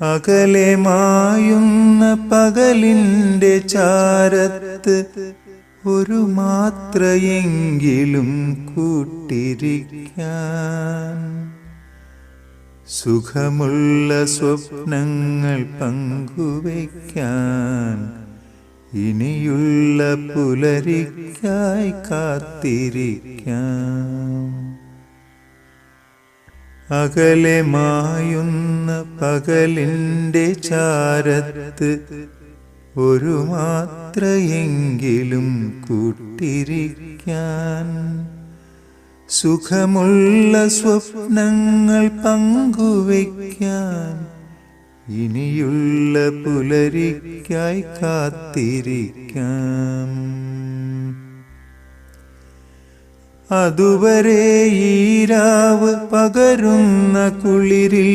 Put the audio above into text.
അകലെ മായുന്ന പകലിന്റെ ചാരത്ത് ഒരു മാത്രയെങ്കിലും കൂട്ടിരിക്കാൻ. സുഖമുള്ള സ്വപ്നങ്ങൾ പങ്കുവയ്ക്കാൻ ഇനിയുള്ള പുലരിക്കായി കാത്തിരിക്കാം അകലെ മായുന്ന പകലിന്റെ ചാരത്ത് ഒരു മാത്രയെങ്കിലും കൂട്ടിരിക്കാൻ. സുഖമുള്ള സ്വപ്നങ്ങൾ പങ്കുവയ്ക്കാൻ ഇനിയുള്ള പുലരിക്കായി കാത്തിരിക്കാം. അതുവരെ ഈരാവ് പകരുന്ന കുളിരിൽ